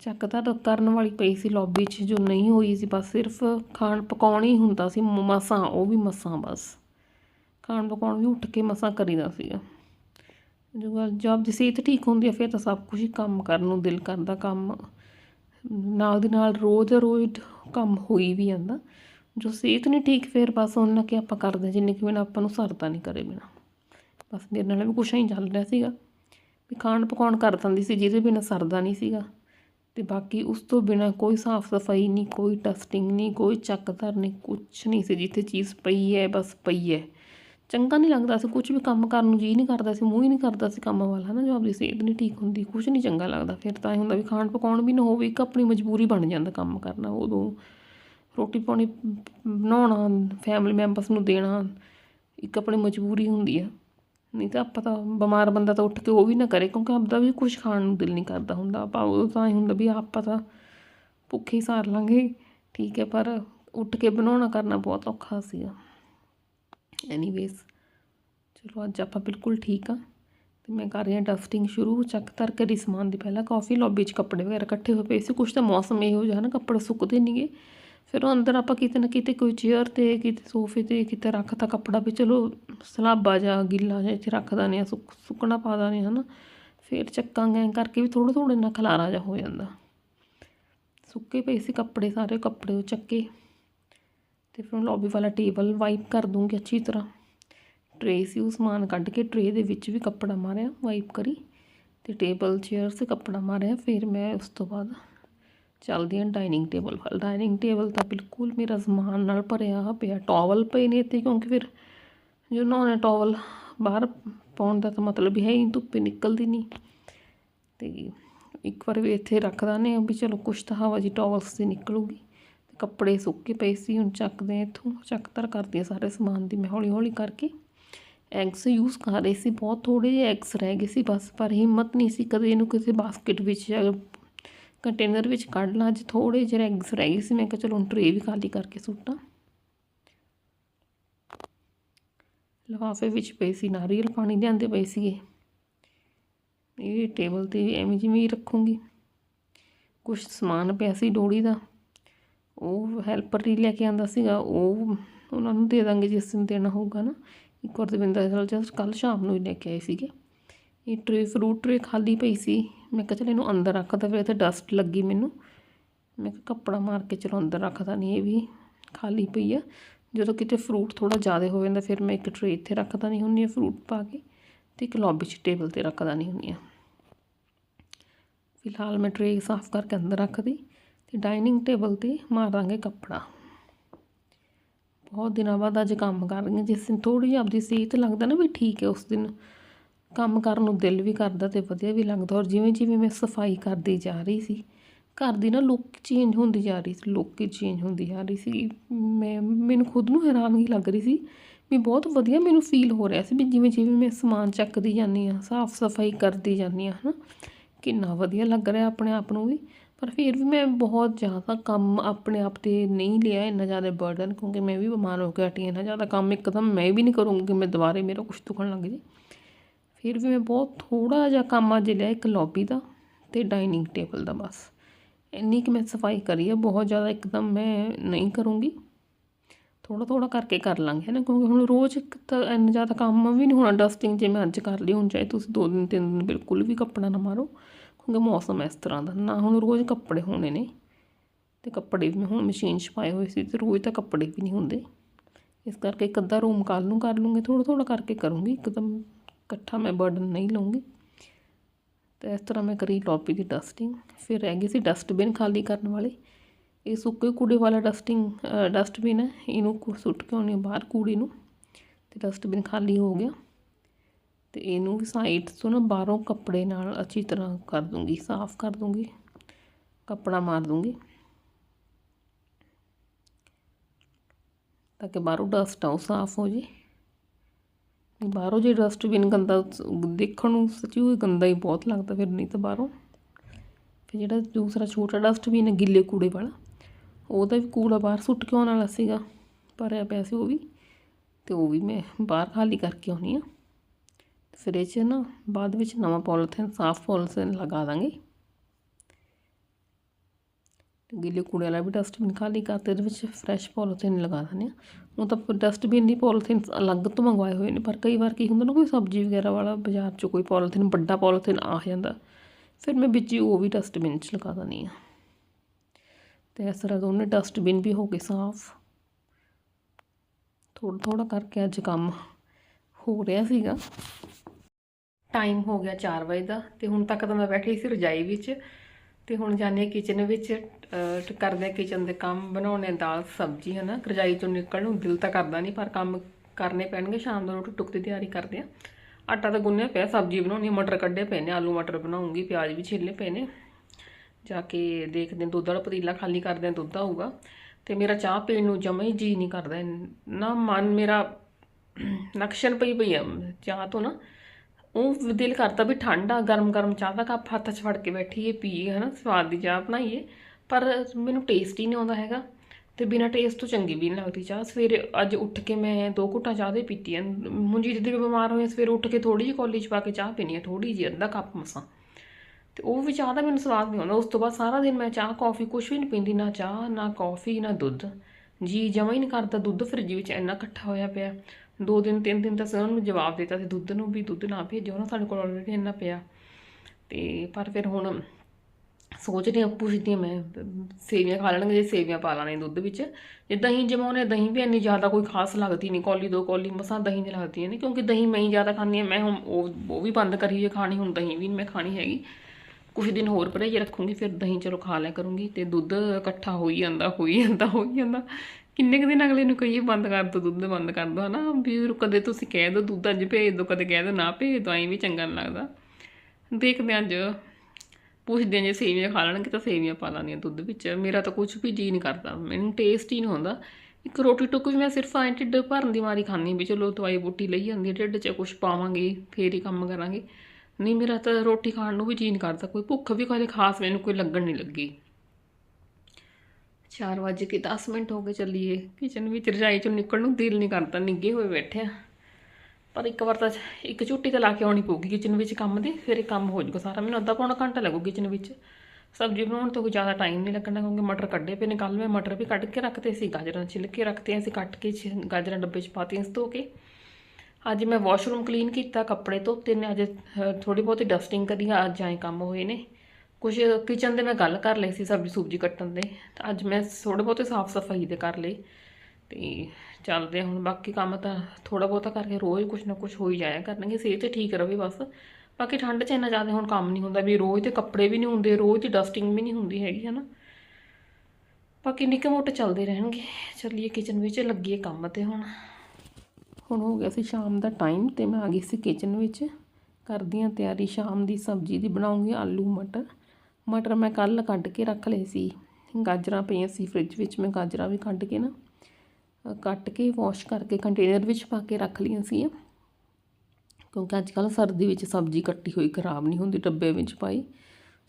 ਚੱਕ ਤਾਂ ਕਰਨ ਵਾਲੀ ਪਈ ਸੀ ਲੌਬੀ 'ਚ ਜੋ ਨਹੀਂ ਹੋਈ ਸੀ ਬਸ ਸਿਰਫ ਖਾਣ ਪਕਾਉਣ ਹੀ ਹੁੰਦਾ ਸੀ ਮਸਾਂ ਉਹ ਵੀ ਮਸਾਂ ਬਸ। ਖਾਣ ਪਕਾਉਣ ਵੀ ਉੱਠ ਕੇ ਮਸਾਂ ਕਰੀਦਾ ਸੀਗਾ। ਜੋ ਗੱਲ ਜਦ ਦੀ ਸਿਹਤ ਠੀਕ ਹੁੰਦੀ ਹੈ ਫਿਰ ਤਾਂ ਸਭ ਕੁਝ ਹੀ ਕੰਮ ਕਰਨ ਨੂੰ ਦਿਲ ਕਰਦਾ ਕੰਮ। ਨਾਲ ਦੀ ਨਾਲ ਰੋਜ਼ ਰੋਜ਼ ਕੰਮ ਹੋਈ ਵੀ ਜਾਂਦਾ। ਜੋ ਸਿਹਤ ਨਹੀਂ ਠੀਕ ਫਿਰ ਬਸ ਉਹਨਾਂ ਕਿ ਆਪਾਂ ਕਰਦੇ ਹਾਂ, ਜਿੰਨੇ ਕਿ ਬਿਨਾਂ ਆਪਾਂ ਨੂੰ ਸਰਦਾ ਨਹੀਂ ਕਰੇ ਬਿਨਾਂ। ਬਸ ਮੇਰੇ ਨਾਲ ਵੀ ਕੁਛ ਹੀ ਚੱਲ ਰਿਹਾ ਸੀਗਾ। ਵੀ ਖਾਣ ਪਕਾਉਣ ਕਰ ਦਿੰਦੀ ਸੀ ਜਿਹਦੇ ਬਿਨਾਂ ਸਰਦਾ ਨਹੀਂ ਸੀਗਾ। ਤੇ ਬਾਕੀ ਉਸ ਤੋਂ ਬਿਨਾਂ ਕੋਈ ਸਾਫ਼ ਸਫ਼ਾਈ ਨਹੀਂ, ਕੋਈ ਡਸਟਿੰਗ ਨਹੀਂ, ਕੋਈ ਚੱਕਧਰ ਨਹੀਂ, ਕੁਛ ਨਹੀਂ ਸੀ ਜਿੱਥੇ ਚੀਜ਼ ਪਈ ਹੈ, ਬਸ ਪਈ ਹੈ। ਚੰਗਾ ਨਹੀਂ ਲੱਗਦਾ ਸੀ ਕੁਝ ਵੀ ਕੰਮ ਕਰਨ ਨੂੰ ਜੀ ਨਹੀਂ ਕਰਦਾ ਸੀ, ਮੂੰਹ ਹੀ ਨਹੀਂ ਕਰਦਾ ਸੀ ਕੰਮ ਵਾਲਾ ਨਾ ਜੋ ਆਪਦੀ ਸਿਹਤ ਨਹੀਂ ਠੀਕ ਹੁੰਦੀ ਕੁਝ ਨਹੀਂ ਚੰਗਾ ਲੱਗਦਾ। ਫਿਰ ਤਾਂ ਇਹ ਹੁੰਦਾ ਵੀ ਖਾਣ ਪਕਾਉਣ ਵੀ ਨਾ ਹੋਵੇ, ਇੱਕ ਆਪਣੀ ਮਜਬੂਰੀ ਬਣ ਜਾਂਦਾ ਕੰਮ ਕਰਨਾ, ਉਦੋਂ ਰੋਟੀ ਪਾਣੀ ਬਣਾਉਣਾ ਫੈਮਿਲੀ ਮੈਂਬਰਸ ਨੂੰ ਦੇਣਾ, ਇੱਕ ਆਪਣੀ ਮਜਬੂਰੀ ਹੁੰਦੀ ਆ। ਨਹੀਂ ਤਾਂ ਆਪਾਂ ਤਾਂ ਬਿਮਾਰ ਬੰਦਾ ਤਾਂ ਉੱਠ ਕੇ ਉਹ ਵੀ ਨਾ ਕਰੇ, ਕਿਉਂਕਿ ਆਪਦਾ ਵੀ ਕੁਝ ਖਾਣ ਨੂੰ ਦਿਲ ਨਹੀਂ ਕਰਦਾ ਹੁੰਦਾ। ਆਪਾਂ ਉਹ ਤਾਂ ਹੀ ਹੁੰਦਾ ਵੀ ਆਪਾਂ ਤਾਂ ਭੁੱਖੇ ਹੀ ਸਾਰ ਲਾਂਗੇ। ਠੀਕ ਹੈ, ਪਰ ਉੱਠ ਕੇ ਬਣਾਉਣਾ ਕਰਨਾ ਬਹੁਤ ਔਖਾ ਸੀਗਾ। ਐਨੀਵੇਜ਼ ਚਲੋ ਅੱਜ ਆਪਾਂ ਬਿਲਕੁਲ ਠੀਕ ਆ ਤੇ ਮੈਂ ਕਰ ਰਹੀ ਹਾਂ ਡਸਟਿੰਗ ਸ਼ੁਰੂ। ਚੱਕ ਤਰ ਕੇ ਸਮਾਨ ਦੀ ਪਹਿਲਾਂ ਕਾਫੀ ਲੌਬੀ 'ਚ ਕੱਪੜੇ ਵਗੈਰਾ ਇਕੱਠੇ ਹੋਏ ਪਏ ਸੀ। ਕੁਛ ਤਾਂ ਮੌਸਮ ਇਹੋ ਜਿਹਾ ਨਾ, ਕੱਪੜੇ ਸੁੱਕਦੇ ਨਹੀਂਗੇ ਫਿਰ ਉਹ ਅੰਦਰ ਆਪਾਂ ਕਿਤੇ ਨਾ ਕਿਤੇ ਕੋਈ ਚੇਅਰ ਤੇ, ਕਿਤੇ ਸੋਫੇ ਤੇ, ਕਿਤੇ ਰੱਖਤਾ ਕੱਪੜਾ ਵੀ ਚਲੋ ਸਲਾਬਾ ਜਾਂ ਗਿੱਲਾ ਜਾਂ ਇੱਥੇ ਰੱਖਦਾ ਨਹੀਂ ਸੁੱਕ, ਸੁੱਕਣਾ ਪਾਦਾ ਨਹੀਂ ਹਨਾ। ਫਿਰ ਚੱਕਾਂਗੇ ਐਂ ਕਰਕੇ ਵੀ ਥੋੜਾ ਥੋੜਾ ਇੰਨਾ ਖਲਾਰਾ ਜਿਹਾ ਹੋ ਜਾਂਦਾ। ਸੁੱਕੇ ਪਏ ਸੀ ਕੱਪੜੇ ਸਾਰੇ, ਕੱਪੜੇ ਉਹ ਚੱਕੇ। ਤੇ ਫਿਰ ਲੌਬੀ ਵਾਲਾ ਟੇਬਲ ਵਾਈਪ ਕਰ ਦੂੰਗੀ ਅੱਛੀ ਤਰ੍ਹਾਂ। ਟਰੇ ਸੀ ਉਹ ਸਮਾਨ ਕੱਢ ਕੇ ਟਰੇ ਦੇ ਵਿੱਚ ਵੀ ਕੱਪੜਾ ਮਾਰਿਆ ਵਾਈਪ ਕਰੀ। ਤੇ ਟੇਬਲ ਚੇਅਰ 'ਤੇ ਕੱਪੜਾ ਮਾਰਿਆ, ਫਿਰ ਮੈਂ ਉਸ ਤੋਂ ਬਾਅਦ ਚੱਲਦੀ ਹਾਂ ਡਾਈਨਿੰਗ ਟੇਬਲ ਵੱਲ। ਡਾਈਨਿੰਗ ਟੇਬਲ ਤਾਂ ਬਿਲਕੁਲ ਮੇਰਾ ਸਮਾਨ ਨਾਲ ਭਰਿਆ ਪਿਆ। ਟਾਵਲ ਪਏ ਨੇ ਇੱਥੇ ਕਿਉਂਕਿ ਫਿਰ ਜੋ ਨਹਾਉਣਾ ਟਾਵਲ ਬਾਹਰ ਪਾਉਣ ਦਾ ਤਾਂ ਮਤਲਬ ਹੀ ਹੈ ਹੀ ਧੁੱਪੇ ਨਿਕਲਦੀ ਨਹੀਂ। ਤੇ ਇੱਕ ਵਾਰ ਵੀ ਇੱਥੇ ਰੱਖਦਾ ਨੇ ਵੀ ਚਲੋ ਕੁਛ ਤਾਂ ਹਵਾ ਜੀ ਟਾਵਲਸ ਦੀ ਨਿਕਲੂਗੀ। ਤੇ ਕੱਪੜੇ ਸੁੱਕੇ ਪਏ ਸੀ, ਹੁਣ ਚੱਕਦੇ ਹਾਂ ਇੱਥੋਂ। ਚੱਕਤਰ ਕਰਦੀ ਹਾਂ ਸਾਰੇ ਸਮਾਨ ਦੀ, ਮੈਂ ਹੌਲੀ ਹੌਲੀ ਕਰਕੇ। ਐਗਸ ਯੂਜ਼ ਕਰ ਰਹੀ ਸੀ, ਬਹੁਤ ਥੋੜੇ ਜਿਹੇ ਐਗਸ ਰਹਿ ਗਏ ਸੀ ਬਸ, ਪਰ ਹਿੰਮਤ ਨਹੀਂ ਸੀ ਕਦੇ ਇਹਨੂੰ ਕਿਸੇ ਬਾਸਕਟ ਵਿੱਚ ਕੰਟੇਨਰ ਵਿੱਚ ਕੱਢ ਲਾਂ, ਅੱਜ ਥੋੜੇ ਜਿਹੇ ਐਗਸ ਰਹਿ ਗਏ ਸੀ, ਮੈਂ ਕਿਹਾ ਚਲੋ ਹੁਣ ਟਰੇ ਵੀ ਖਾਲੀ ਕਰਕੇ ਸੁੱਟਾਂ। ਲਿਫਾਫੇ ਵਿੱਚ ਪਏ ਸੀ, ਨਾਰੀਅਲ ਪਾਣੀ ਲਿਆਂਦੇ ਪਏ ਸੀਗੇ। ਇਹ ਟੇਬਲ ਤੇ ਐਵੇਂ ਜਿਵੇਂ ਹੀ ਰੱਖੂੰਗੀ। ਕੁਝ ਸਮਾਨ ਪਿਆ ਸੀ ਡੋੜੀ ਦਾ, ਉਹ ਹੈਲਪਰ ਹੀ ਲੈ ਕੇ ਆਂਦਾ ਸੀਗਾ, ਉਹ ਉਹਨਾਂ ਨੂੰ ਦੇ ਦਾਂਗੇ ਜਿਸ ਦਿਨ ਦੇਣਾ ਹੋਊਗਾ ਨਾ। ਇੱਕ ਵਾਰ ਦਵਿੰਦਰ ਚਲ ਜਸਟ ਕੱਲ ਸ਼ਾਮ ਨੂੰ ਹੀ ਲੈ ਕੇ ਆਏ ਸੀਗੇ। ਇਹ ਟਰੇ ਫਰੂਟ ਟਰੇ ਖਾਲੀ ਪਈ ਸੀ। ਮੈਂ ਕਿਹਾ ਚਲ ਇਹਨੂੰ ਅੰਦਰ ਰੱਖਦਾ ਫਿਰ ਇੱਥੇ ਡਸਟ ਲੱਗੀ ਮੈਨੂੰ। ਮੈਂ ਕਿਹਾ ਕੱਪੜਾ ਮਾਰ ਕੇ ਚਲੋ ਅੰਦਰ ਰੱਖਦਾ ਨਹੀਂ ਇਹ ਵੀ ਖਾਲੀ ਪਈ ਆ। ਜਦੋਂ ਕਿਤੇ ਫਰੂਟ ਥੋੜਾ ਜ਼ਿਆਦਾ ਹੋ ਜਾਂਦਾ, ਫਿਰ ਮੈਂ ਇੱਕ ਟਰੇ ਇੱਥੇ ਰੱਖਦਾ ਨਹੀਂ ਹੁੰਦੀ ਆ ਫਰੂਟ ਪਾ ਕੇ ਤੇ ਇੱਕ ਲੌਬੀ 'ਚ ਟੇਬਲ ਤੇ ਰੱਖਦਾ ਨਹੀਂ ਹੁੰਦੀ ਆ। ਫਿਲਹਾਲ ਮੈਂ ਟਰੇ ਸਾਫ਼ ਕਰਕੇ ਅੰਦਰ ਰੱਖਦੀ ਤੇ ਡਾਈਨਿੰਗ ਟੇਬਲ ਤੇ ਮਾਰਾਂਗੇ ਕੱਪੜਾ। ਬਹੁਤ ਦਿਨਾਂ ਬਾਅਦ ਅੱਜ ਕੰਮ ਕਰ ਰਹੀ ਹਾਂ ਜਿਸ ਦਿਨ ਥੋੜੀ ਆਪਦੀ ਸਿਹਤ ਲੱਗਦਾ ਨਾ ਵੀ ਠੀਕ ਹੈ, ਉਸ ਦਿਨ ਕੰਮ ਕਰਨ ਨੂੰ ਦਿਲ ਵੀ ਕਰਦਾ ਤੇ ਵਧੀਆ ਵੀ ਲੱਗਦਾ। ਔਰ ਜਿਵੇਂ ਜਿਵੇਂ ਮੈਂ ਸਫ਼ਾਈ ਕਰਦੀ ਜਾ ਰਹੀ ਸੀ, ਘਰ ਦੀ ਨਾ ਲੁੱਕ ਚੇਂਜ ਹੁੰਦੀ ਜਾ ਰਹੀ ਸੀ ਲੁੱਕ ਚੇਂਜ ਹੁੰਦੀ ਜਾ ਰਹੀ ਸੀ। ਮੈਂ, ਮੈਨੂੰ ਖੁਦ ਨੂੰ ਹੈਰਾਨਗੀ ਲੱਗ ਰਹੀ ਸੀ ਵੀ ਬਹੁਤ ਵਧੀਆ ਮੈਨੂੰ ਫੀਲ ਹੋ ਰਿਹਾ ਸੀ ਵੀ ਜਿਵੇਂ ਜਿਵੇਂ ਮੈਂ ਸਮਾਨ ਚੱਕਦੀ ਜਾਂਦੀ ਆ ਸਾਫ਼ ਸਫ਼ਾਈ ਕਰਦੀ ਜਾਂਦੀ ਆ ਹਨਾ। ਕਿੰਨਾ ਵਧੀਆ ਲੱਗ ਰਿਹਾ ਆਪਣੇ ਆਪ ਨੂੰ ਵੀ। ਪਰ ਫਿਰ ਵੀ ਮੈਂ ਬਹੁਤ ਜ਼ਿਆਦਾ ਕੰਮ ਆਪਣੇ ਆਪ ਤੇ ਨਹੀਂ ਲਿਆ ਇੰਨਾ ਜ਼ਿਆਦਾ ਬਰਡਨ ਕਿਉਂਕਿ ਮੈਂ ਵੀ ਬਿਮਾਰ ਹੋ ਕੇ ਹਟੀ ਇੰਨਾ ਜ਼ਿਆਦਾ ਕੰਮ ਇੱਕਦਮ ਮੈਂ ਵੀ ਨਹੀਂ ਕਰੂੰਗੀ ਮੈਂ ਦੁਬਾਰੇ ਮੇਰਾ ਕੁਝ ਦੁਖਣ ਲੱਗ ਜੇ ਫਿਰ ਵੀ ਮੈਂ ਬਹੁਤ ਥੋੜਾ ਜਿਹਾ ਕੰਮ ਅੱਜ ਲਿਆ ਇੱਕ ਲੌਬੀ ਦਾ ਅਤੇ ਡਾਈਨਿੰਗ ਟੇਬਲ ਦਾ ਬਸ। ਇੰਨੀ ਕਿ ਮੈਂ ਸਫ਼ਾਈ ਕਰੀ ਹੈ ਬਹੁਤ ਜ਼ਿਆਦਾ ਇੱਕਦਮ ਮੈਂ ਨਹੀਂ ਕਰੂੰਗੀ। ਥੋੜਾ ਥੋੜਾ ਕਰਕੇ ਕਰ ਲਾਂਗੇ ਹੈ ਨਾ ਕਿਉਂਕਿ ਹੁਣ ਰੋਜ਼ ਇੱਕ ਤਾਂ ਇੰਨਾ ਜ਼ਿਆਦਾ ਕੰਮ ਵੀ ਨਹੀਂ ਹੋਣਾ ਡਸਟਿੰਗ ਜੇ ਮੈਂ ਅੱਜ ਕਰ ਲਈ, ਹੁਣ ਚਾਹੇ ਤੁਸੀਂ ਦੋ ਦਿਨ, ਤਿੰਨ ਦਿਨ ਬਿਲਕੁਲ ਵੀ ਕੱਪੜਾ ਨਾ ਮਾਰੋ, ਕਿਉਂਕਿ ਮੌਸਮ ਇਸ ਤਰ੍ਹਾਂ ਦਾ। ਨਾ ਹੁਣ ਰੋਜ਼ ਕੱਪੜੇ ਹੋਣੇ ਨੇ ਤੇ ਕੱਪੜੇ ਵੀ ਮੈਂ ਹੁਣ ਮਸ਼ੀਨ 'ਚ ਪਾਏ ਹੋਏ ਸੀ ਤੇ ਰੋਜ਼ ਤਾਂ ਕੱਪੜੇ ਵੀ ਨਹੀਂ ਹੁੰਦੇ। ਇਸ ਕਰਕੇ ਇੱਕ ਅੱਧਾ ਰੂਮ ਕੱਲ੍ਹ ਨੂੰ ਕਰ ਲੂੰਗੀ ਥੋੜਾ ਥੋੜਾ ਕਰਕੇ ਕਰੂੰਗੀ, ਇੱਕਦਮ ਇਕੱਠਾ ਮੈਂ ਬਰਡਨ ਨਹੀਂ ਲਵਾਂਗੀ ਤਾਂ ਇਸ ਤਰ੍ਹਾਂ ਮੈਂ ਕਰੀ ਟੋਪੀ ਦੀ ਡਸਟਿੰਗ ਫਿਰ ਰਹਿ ਗਈ ਸੀ ਡਸਟਬਿਨ ਖਾਲੀ ਕਰਨ ਵਾਲੇ। ਇਹ ਸੁੱਕੇ ਕੂੜੇ ਵਾਲਾ ਡਸਟਿੰਗ ਡਸਟਬਿਨ ਹੈ। ਇਹਨੂੰ ਸੁੱਟ ਕੇ ਆਉਣੀ ਬਾਹਰ ਕੂੜੇ ਨੂੰ। ਤੇ ਡਸਟਬਿਨ ਖਾਲੀ ਹੋ ਗਿਆ। ਤੇ ਇਹਨੂੰ ਵੀ ਸਾਈਡ ਤੋਂ ਨਾ ਬਾਹਰੋਂ ਕੱਪੜੇ ਨਾਲ ਅੱਛੀ ਤਰ੍ਹਾਂ ਕਰ ਦੂੰਗੀ। ਸਾਫ਼ ਕਰ ਦੂੰਗੀ। ਕੱਪੜਾ ਮਾਰ ਦੂੰਗੀ। ਤਾਂ ਕਿ ਬਾਹਰੋਂ ਡਸਟ ਆਉ ਸਾਫ਼ ਹੋ ਜੇ। ਬਾਹਰੋਂ ਜੇ ਡਸਟਬਿਨ ਗੰਦਾ ਦੇਖਣ ਨੂੰ ਸੱਚੀ ਉਹ ਗੰਦਾ ਹੀ ਬਹੁਤ ਲੱਗਦਾ ਫਿਰ ਨਹੀਂ ਤਾਂ ਬਾਹਰੋਂ। ਫਿਰ ਜਿਹੜਾ ਦੂਸਰਾ ਛੋਟਾ ਡਸਟਬਿਨ ਹੈ ਗਿੱਲੇ ਕੂੜੇ ਵਾਲਾ ਉਹਦਾ ਵੀ ਕੂੜਾ ਬਾਹਰ ਸੁੱਟ ਕੇ ਆਉਣ ਵਾਲਾ ਸੀਗਾ, ਭਰਿਆ ਪਿਆ ਸੀ ਉਹ ਵੀ, ਤੇ ਉਹ ਵੀ ਮੈਂ ਬਾਹਰ ਖਾਲੀ ਕਰਕੇ ਆਉਣੀ ਆ। ਫਿਰ ਇਹ 'ਚ ਨਾ ਬਾਅਦ ਵਿੱਚ ਨਵਾਂ ਪੋਲੀਥੀਨ ਸਾਫ਼ ਪੋਲੀਥੀਨ ਲਗਾ ਦਾਂਗੇ। ਗਿੱਲੇ ਕੂੜੇ ਵਾਲਾ ਵੀ ਡਸਟਬਿਨ ਖਾਲੀ ਕਰਤੇ ਇਹਦੇ ਵਿੱਚ ਫਰੈਸ਼ ਪੋਲੀਥੀਨ ਲਗਾ ਦਿੰਦੇ ਆ ਉਹ ਤਾਂ ਡਸਟਬਿਨ ਨਹੀਂ ਪੋਲੀਥੀਨ ਅਲੱਗ ਤੋਂ ਮੰਗਵਾਏ ਹੋਏ ਨੇ, ਪਰ ਕਈ ਵਾਰ ਕੀ ਹੁੰਦਾ ਨਾ, ਕੋਈ ਸਬਜ਼ੀ ਵਗੈਰਾ ਵਾਲਾ ਬਾਜ਼ਾਰ 'ਚੋਂ ਕੋਈ ਪੋਲੀਥੀਨ ਵੱਡਾ ਪੋਲੀਥੀਨ ਆ ਜਾਂਦਾ। ਫਿਰ ਮੈਂ ਵਿੱਚ ਹੀ ਉਹ ਵੀ ਡਸਟਬਿਨ 'ਚ ਲਗਾ ਦਿੰਦੀ ਆ ਤੇ ਇਸ ਤਰ੍ਹਾਂ ਦੋਨੇ ਡਸਟਬਿਨ ਵੀ ਹੋ ਗਏ ਸਾਫ਼। ਥੋੜਾ ਥੋੜਾ ਕਰਕੇ ਅੱਜ ਕੰਮ ਹੋ ਰਿਹਾ ਸੀਗਾ। ਟਾਈਮ ਹੋ ਗਿਆ 4 ਵਜੇ ਦਾ, ਤੇ ਹੁਣ ਤੱਕ ਤਾਂ ਮੈਂ ਬੈਠੀ ਸੀ ਰਜਾਈ ਵਿੱਚ। ਤੇ ਹੁਣ ਜਾਣੇ ਕਿਚਨ ਵਿੱਚ ਕਰਦੇ ਆ ਕਿਚਨ ਦੇ ਕੰਮ, ਬਣਾਉਣੇ ਦਾਲ, ਸਬਜ਼ੀ ਹੈ ਨਾ ਰਜਾਈ ਚੋਂ ਨਿਕਲਣ ਨੂੰ ਦਿਲ ਤਾਂ ਕਰਦਾ ਨਹੀਂ ਪਰ ਕੰਮ ਕਰਨੇ ਪੈਣਗੇ, ਸ਼ਾਮ ਨੂੰ ਰੋਟੀ ਟੁੱਕ ਦੀ ਤਿਆਰੀ ਕਰਦੇ ਆ। ਆਟਾ ਤਾਂ ਗੁੰਨਿਆ ਪਿਆ, ਸਬਜ਼ੀ ਬਣਾਉਣੀ ਮਟਰ ਕੱਢੇ ਪਏ ਨੇ, ਆਲੂ ਮਟਰ ਬਣਾਉਂਗੀ, ਪਿਆਜ਼ ਵੀ ਛਿੱਲੇ ਪਏ ਨੇ। ਜਾ ਕੇ ਦੇਖਦੇ ਹਾਂ ਦੁੱਧ ਵਾਲਾ ਪਤੀਲਾ ਖਾਲੀ ਕਰਦੇ ਹਾਂ ਦੁੱਧ ਆਊਗਾ। ਤੇ ਮੇਰਾ ਚਾਹ ਪੀਣ ਨੂੰ ਜਮਾ ਹੀ ਜੀ ਨਹੀਂ ਕਰਦਾ ਨਾ ਮਨ ਮੇਰਾ ਨਕਸ਼ਨ ਪਈ ਪਈ ਆ, ਚਾਹ ਤੋਂ ਨਾ। ਉਹ ਦਿਲ ਕਰਦਾ ਵੀ ਠੰਡਾ ਗਰਮ ਗਰਮ ਚਾਹ ਦਾ ਕੱਪ ਹੱਥ 'ਚ ਫੜ ਕੇ ਬੈਠੀਏ, ਪੀਏ, ਹਨਾ, ਸਵਾਦ ਦੀ ਚਾਹ ਬਣਾਈਏ। ਪਰ ਮੈਨੂੰ ਟੇਸਟ ਹੀ ਨਹੀਂ ਆਉਂਦਾ ਹੈਗਾ ਤੇ ਬਿਨਾ ਟੇਸਟ ਤੋਂ ਚੰਗੀ ਵੀ ਨਹੀਂ ਲੱਗਦੀ ਚਾਹ। ਸਵੇਰੇ ਅੱਜ ਉੱਠ ਕੇ ਮੈਂ ਦੋ ਘੁੱਟਾਂ ਚਾਹ ਦੇ ਪੀਤੀਆਂ ਮੁੰਜੀ ਜਿੱਦੇ ਵੀ ਬਿਮਾਰ ਹੋਏ ਸਵੇਰੇ ਉੱਠ ਕੇ ਥੋੜੀ ਜਿਹੀ ਕੌਲੀ 'ਚ ਪਾ ਕੇ ਚਾਹ ਪੀਣੀ ਆ ਥੋੜੀ ਜਿਹੀ ਅੱਧਾ ਕੱਪ ਮਸਾਂ। ਤੇ ਉਹ ਵੀ ਚਾਹ ਦਾ ਮੈਨੂੰ ਸਵਾਦ ਨਹੀਂ ਆਉਂਦਾ। ਉਸ ਤੋਂ ਬਾਅਦ ਸਾਰਾ ਦਿਨ ਮੈਂ ਚਾਹ ਕੌਫੀ ਕੁਝ ਵੀ ਨਹੀਂ ਪੀਂਦੀ, ਨਾ ਚਾਹ, ਨਾ ਕੌਫੀ ਨਾ ਦੁੱਧ। ਜੀ ਜਮਾ ਹੀ ਨਹੀਂ ਕਰਦਾ ਦੁੱਧ ਫਰਿੱਜ ਵਿੱਚ ਇੰਨਾ ਇਕੱਠਾ ਹੋਇਆ ਪਿਆ। ਦੋ ਦਿਨ, ਤਿੰਨ ਦਿਨ ਤਾਂ ਅਸੀਂ ਉਹਨਾਂ ਨੂੰ ਜਵਾਬ ਦਿੱਤਾ ਸੀ, ਦੁੱਧ ਨੂੰ ਵੀ ਦੁੱਧ ਨਾ ਭੇਜੋ ਨਾ ਸਾਡੇ ਕੋਲ ਆਲਰੇਡੀ ਇੰਨਾ ਪਿਆ। ਤੇ ਪਰ ਫਿਰ ਹੁਣ ਸੋਚਦੇ ਹਾਂ, ਪੁੱਛਦੀ ਹਾਂ ਮੈਂ, ਸੇਵੀਆਂ ਖਾ ਲੈਣਗੇ, ਜੇ ਸੇਵੀਆਂ ਪਾ ਲਾਣੇ ਦੁੱਧ ਵਿੱਚ। ਜੇ ਦਹੀਂ ਜਮਾਉਣੇ ਦਹੀਂ ਵੀ ਇੰਨੀ ਜ਼ਿਆਦਾ ਕੋਈ ਖਾਸ ਲੱਗਦੀ ਨਹੀਂ, ਕੌਲੀ ਦੋ ਕੌਲੀ, ਮਸਾਂ ਦਹੀਂ ਦੀ ਲੱਗਦੀਆਂ ਨੇ ਕਿਉਂਕਿ ਦਹੀਂ ਮੈਂ ਹੀ ਜ਼ਿਆਦਾ ਖਾਂਦੀ ਹਾਂ, ਮੈਂ ਹੁਣ ਉਹ ਉਹ ਵੀ ਬੰਦ ਕਰੀ ਹੈ ਖਾਣੀ, ਹੁਣ ਦਹੀਂ ਵੀ ਨੀ ਮੈਂ ਖਾਣੀ ਹੈਗੀ। ਕੁਝ ਦਿਨ ਹੋਰ ਪਰਹੇਜ ਰੱਖੂੰਗੀ, ਫਿਰ ਦਹੀਂ ਚਲੋ ਖਾ ਲਿਆ ਕਰੂੰਗੀ, ਤੇ ਦੁੱਧ ਇਕੱਠਾ ਹੋਈ ਜਾਂਦਾ ਹੋਈ ਜਾਂਦਾ ਹੋਈ ਜਾਂਦਾ। ਕਿੰਨੇ ਕੁ ਦਿਨ ਅਗਲੇ ਨੂੰ ਕਹੀਏ ਬੰਦ ਕਰ ਦੋ, ਦੁੱਧ ਬੰਦ ਕਰ ਦੋ, ਹਨਾ? ਵੀ ਕਦੇ ਤੁਸੀਂ ਕਹਿ ਦੋ ਦੁੱਧ ਅੱਜ ਭੇਜ ਦੋ, ਕਦੇ ਕਹਿ ਦੋ ਨਾ ਭੇਜ ਦੋ, ਐਂ ਵੀ ਚੰਗਾ ਨਹੀਂ ਲੱਗਦਾ। ਦੇਖਦੇ ਹਾਂ ਅੱਜ। ਪੁੱਛਦੇ ਹਾਂ ਜੇ ਸੇਵੀਆਂ ਖਾ ਲੈਣਗੇ ਤਾਂ ਸੇਵੀਆਂ ਪਾ ਲਾਂਦੀਆਂ ਦੁੱਧ ਵਿੱਚ। ਮੇਰਾ ਤਾਂ ਕੁਝ ਵੀ ਜੀ ਨਹੀਂ ਕਰਦਾ। ਮੈਨੂੰ ਟੇਸਟ ਹੀ ਨਹੀਂ ਹੁੰਦਾ। ਇੱਕ ਰੋਟੀ ਟੁੱਕ ਵੀ ਮੈਂ ਸਿਰਫ ਐਂ ਢਿੱਡ ਭਰਨ ਦੀ ਮਾਰੀ ਖਾਂਦੀ ਵੀ ਚਲੋ ਦਵਾਈ ਬੂਟੀ ਲਈ ਜਾਂਦੀ ਢਿੱਡ 'ਚ ਕੁਝ ਪਾਵਾਂਗੇ, ਫੇਰ ਹੀ ਕੰਮ ਕਰਾਂਗੇ। ਨਹੀਂ, ਮੇਰਾ ਤਾਂ ਰੋਟੀ ਖਾਣ ਨੂੰ ਵੀ ਜੀ ਨਹੀਂ ਕਰਦਾ। ਕੋਈ ਭੁੱਖ ਵੀ ਕਦੇ ਖਾਸ ਮੈਨੂੰ ਕੋਈ ਲੱਗਣ ਨਹੀਂ ਲੱਗੀ। 4 ਵਜੇ ਕੇ 10 ਮਿੰਟ ਹੋ ਗਏ ਚੱਲੀਏ। ਕਿਚਨ ਵਿੱਚ ਰਜਾਈ ਚੋਂ ਨਿਕਲਣ ਨੂੰ ਦਿਲ ਨਹੀਂ ਕਰਦਾ ਨਿੱਗੇ ਹੋਏ ਬੈਠੇ ਆ ਪਰ ਇੱਕ ਵਾਰ ਤਾਂ ਇੱਕ ਝੂਟੀ ਤਾਂ ਲਾ ਕੇ ਆਉਣੀ ਪਊਗੀ ਕਿਚਨ ਵਿੱਚ ਕੰਮ ਦੀ ਫਿਰ ਇਹ ਕੰਮ ਹੋ ਜਾਊਗਾ ਸਾਰਾ। ਮੈਨੂੰ ਅੱਧਾ ਪੌਣਾ ਘੰਟਾ ਲੱਗੂ ਕਿਚਨ ਵਿੱਚ। ਸਬਜ਼ੀ ਬਣਾਉਣ ਤੋਂ ਕੋਈ ਜ਼ਿਆਦਾ ਟਾਈਮ ਨਹੀਂ ਲੱਗਣਾ ਕਿਉਂਕਿ ਮਟਰ ਕੱਢੇ ਪਏ ਨੇ ਕੱਲ ਮੈਂ। ਮਟਰ ਵੀ ਕੱਢ ਕੇ ਰੱਖਤੇ ਸੀ ਗਾਜਰਾਂ ਛਿੱਲ ਕੇ ਰੱਖਤੇ ਅਸੀਂ ਕੱਟ ਕੇ ਛਿ- ਗਾਜਰਾਂ ਡੱਬੇ 'ਚ ਪਾਤੀਆਂ ਸੀ ਧੋ ਕੇ। ਅੱਜ ਮੈਂ ਵਾਸ਼ਰੂਮ ਕਲੀਨ ਕੀਤਾ ਕੱਪੜੇ ਧੋਤੇ ਨੇ ਅੱਜ ਥੋੜੀ ਬਹੁਤੀ ਡਸਟਿੰਗ ਕਰੀ ਆ, ਅੱਜ ਆਏ ਕੰਮ ਹੋਏ ਨੇ। ਕੁਝ ਕਿਚਨ ਦੇ ਮੈਂ ਗੱਲ ਕਰ ਲਈ ਸੀ ਸਬਜ਼ੀ ਸੁਬਜੀ ਕੱਟਣ ਦੇ, ਤਾਂ ਅੱਜ ਮੈਂ ਥੋੜੇ ਬਹੁਤੇ ਸਾਫ਼ ਸਫ਼ਾਈ ਦੇ ਕਰ ਲਈ। ਤੇ ਚੱਲਦੇ ਆ ਹੁਣ, ਬਾਕੀ ਕੰਮ ਤਾਂ ਥੋੜਾ ਬਹੁਤਾ ਕਰਕੇ ਰੋਜ਼ ਕੁਝ ਨਾ ਕੁਝ ਹੋ ਹੀ ਜਾਇਆ ਕਰਨਗੇ, ਸਿਹਤ ਠੀਕ ਰਵੇ ਬਸ। ਬਾਕੀ ਠੰਡ 'ਚ ਇੰਨਾ ਜ਼ਿਆਦਾ ਹੁਣ ਕੰਮ ਨਹੀਂ ਹੁੰਦਾ, ਵੀ ਰੋਜ਼ ਤੇ ਕੱਪੜੇ ਵੀ ਨਹੀਂ ਹੁੰਦੇ, ਰੋਜ਼ ਦੀ ਡਸਟਿੰਗ ਵੀ ਨਹੀਂ ਹੁੰਦੀ ਹੈਗੀ, ਹਨਾ। ਬਾਕੀ ਨਿੱਕੇ ਮੋਟੇ ਚੱਲਦੇ ਰਹਿਣਗੇ। ਚੱਲੀਏ ਕਿਚਨ ਵਿੱਚ, ਲੱਗੀਏ ਕੰਮ ਤੇ ਹੁਣ। ਹੁਣ ਹੋ ਗਿਆ ਸੀ ਸ਼ਾਮ ਦਾ ਟਾਈਮ ਤੇ ਮੈਂ ਆ ਗਈ ਸੀ ਕਿਚਨ ਵਿੱਚ। ਕਰਦੀ ਹਾਂ ਤਿਆਰੀ, ਸ਼ਾਮ ਦੀ ਸਬਜ਼ੀ ਦੀ ਬਣਾਉਂਗੀ ਆਲੂ ਮਟਰ। ਮਟਰ ਮੈਂ ਕੱਲ ਕੱਢ ਕੇ ਰੱਖ ਲਏ ਸੀ। ਗਾਜਰਾਂ ਪਈਆਂ ਸੀ ਫ੍ਰਿਜ ਵਿੱਚ, ਮੈਂ ਗਾਜਰਾਂ ਵੀ ਕੱਢ ਕੇ ਨਾ ਕੱਟ ਕੇ ਵਾਸ਼ ਕਰਕੇ ਕੰਟੇਨਰ ਵਿੱਚ ਪਾ ਕੇ ਰੱਖ ਲਈਆਂ ਸੀ ਕਿਉਂਕਿ ਅੱਜ ਕੱਲ੍ਹ ਸਰਦੀ ਵਿੱਚ ਸਬਜ਼ੀ ਕੱਟੀ ਹੋਈ ਖਰਾਬ ਨਹੀਂ ਹੁੰਦੀ ਡੱਬੇ ਵਿੱਚ ਪਾਈ।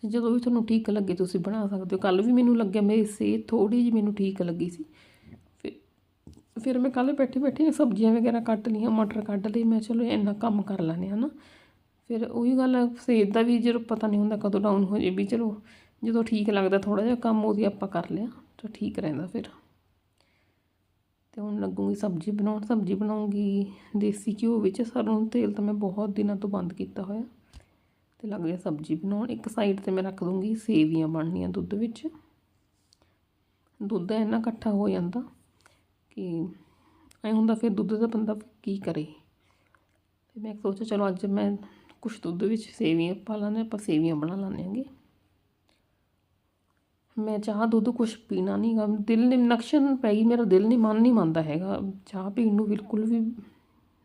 ਜਦੋਂ ਵੀ ਤੁਹਾਨੂੰ ਠੀਕ ਲੱਗੇ ਤੁਸੀਂ ਬਣਾ ਸਕਦੇ ਹੋ। ਕੱਲ ਵੀ ਮੈਨੂੰ ਲੱਗਿਆ ਮੇਰੀ ਸਿਹਤ ਥੋੜੀ ਜਿਹੀ ਮੈਨੂੰ ਠੀਕ ਲੱਗੀ ਸੀ। ਫਿਰ ਫਿਰ ਮੈਂ ਕੱਲ ਬੈਠੀ ਬੈਠੀ ਸਬਜ਼ੀਆਂ ਵਗੈਰਾ ਕੱਟ ਲਈਆਂ, ਮਟਰ ਕੱਢ ਲਈ ਮੈਂ ਚਲੋ ਇੰਨਾ ਕੰਮ ਕਰ ਲੈਂਦੇ ਹਾਂ ਨਾ। ਫਿਰ ਉਹੀ ਗੱਲ ਹੈ, ਸਿਹਤ ਦਾ ਵੀ ਜਦੋਂ ਪਤਾ ਨਹੀਂ ਹੁੰਦਾ ਕਦੋਂ ਡਾਊਨ ਹੋ ਜੇ ਵੀ ਚਲੋ ਜਦੋਂ ਠੀਕ ਲੱਗਦਾ ਥੋੜ੍ਹਾ ਜਿਹਾ ਕੰਮ ਉਹਦੀ ਆਪਾਂ ਕਰ ਲਿਆ ਤਾਂ ਠੀਕ ਰਹਿੰਦਾ ਫਿਰ। ਤੇ ਹੁਣ ਲੱਗੂਗੀ ਸਬਜ਼ੀ ਬਣਾਉਣ ਸਬਜ਼ੀ ਬਣਾਉਂਗੀ ਦੇਸੀ ਘਿਓ ਵਿੱਚ ਸਰੋਂ ਤੇਲ ਤਾਂ ਮੈਂ ਬਹੁਤ ਦਿਨਾਂ ਤੋਂ ਬੰਦ ਕੀਤਾ ਹੋਇਆ। ਤੇ ਲੱਗ ਗਿਆ ਸਬਜ਼ੀ ਬਣਾਉਣ ਇੱਕ ਸਾਈਡ ਤੇ ਮੈਂ ਰੱਖ ਦੂੰਗੀ ਸੇਵੀਆਂ ਬਣਨੀਆਂ ਦੁੱਧ ਵਿੱਚ। ਦੁੱਧ ਇੰਨਾ ਇਕੱਠਾ ਹੋ ਜਾਂਦਾ ਕਿ ਐ ਹੁੰਦਾ ਫਿਰ ਦੁੱਧ ਦਾ ਬੰਦਾ ਕੀ ਕਰੇ। ਤੇ ਮੈਂ ਸੋਚਿਆ ਚਲੋ ਅੱਜ ਮੈਂ ਕੁਛ ਦੁੱਧ ਵਿੱਚ ਸੇਵੀਆਂ ਪਾ ਲਾਂਗੇ ਆਪਾਂ ਸੇਵੀਆਂ ਬਣਾ ਲਾਂਗੇ ਆਂਗੇ ਮੈਂ ਚਾਹ ਦੁੱਧ ਕੁਛ ਪੀਣਾ ਨਹੀਂ ਗਾ, ਦਿਲ ਨੇ ਨਕਸ਼ਨ ਪੈ ਗਈ, ਮੇਰਾ ਦਿਲ ਨਹੀਂ ਮਨ ਨਹੀਂ ਮੰਨਦਾ ਹੈਗਾ। ਚਾਹ ਪੀਣ ਨੂੰ ਬਿਲਕੁਲ ਵੀ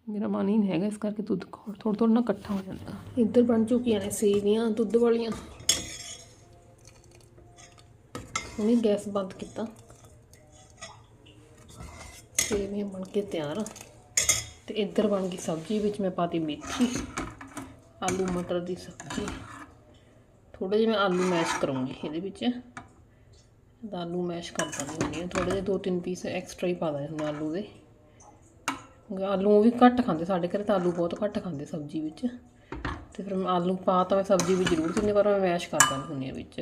ਮੇਰਾ ਮਨ ਹੀ ਨਹੀਂ ਹੈਗਾ, ਇਸ ਕਰਕੇ ਦੁੱਧ ਥੋੜਾ ਥੋੜਾ ਨਾ ਇਕੱਠਾ ਹੋ ਜਾਂਦਾ। ਇੱਧਰ ਬਣ ਚੁੱਕੀਆਂ ਨੇ ਸੇਵੀਆਂ, ਦੁੱਧ ਵਾਲੀਆਂ। ਹੁਣੇ ਗੈਸ ਬੰਦ ਕੀਤਾ। ਸੇਵੀਆਂ ਬਣ ਕੇ ਤਿਆਰ ਆ। ਤੇ ਇੱਧਰ ਬਣ ਗਈ ਸਬਜ਼ੀ, ਵਿੱਚ ਮੈਂ ਪਾਤੀ ਮੇਥੀ। ਆਲੂ ਮਟਰ ਦੀ ਸਬਜ਼ੀ। ਥੋੜੇ ਜਿਹੇ ਮੈਂ ਆਲੂ ਮੈਸ਼ ਕਰੂੰਗੀ ਇਹਦੇ ਵਿੱਚ। ਆਲੂ ਮੈਸ਼ ਕਰ ਦਿੰਦੀ ਹੁੰਦੀ ਹਾਂ। ਥੋੜੇ ਜਿਹੇ ਦੋ ਤਿੰਨ ਪੀਸ ਐਕਸਟਰਾ ਹੀ ਪਾ ਦਿੰਦੇ ਹੁੰਦੇ ਆਲੂ ਦੇ। ਕਿਉਂਕਿ ਆਲੂ ਵੀ ਘੱਟ ਖਾਂਦੇ ਸਾਡੇ ਘਰੇ ਤਾਂ ਆਲੂ ਬਹੁਤ ਘੱਟ ਖਾਂਦੇ ਸਬਜ਼ੀ ਵਿੱਚ। ਤੇ ਫਿਰ ਮੈਂ ਆਲੂ ਪਾ ਤਾਂ ਮੈਂ ਸਬਜ਼ੀ ਵੀ ਜ਼ਰੂਰ ਦਿੰਦੀ ਪਰ ਮੈਂ ਮੈਸ਼ ਕਰ ਦਿੰਦੀ ਹੁੰਦੀ ਹਾਂ ਵਿੱਚ।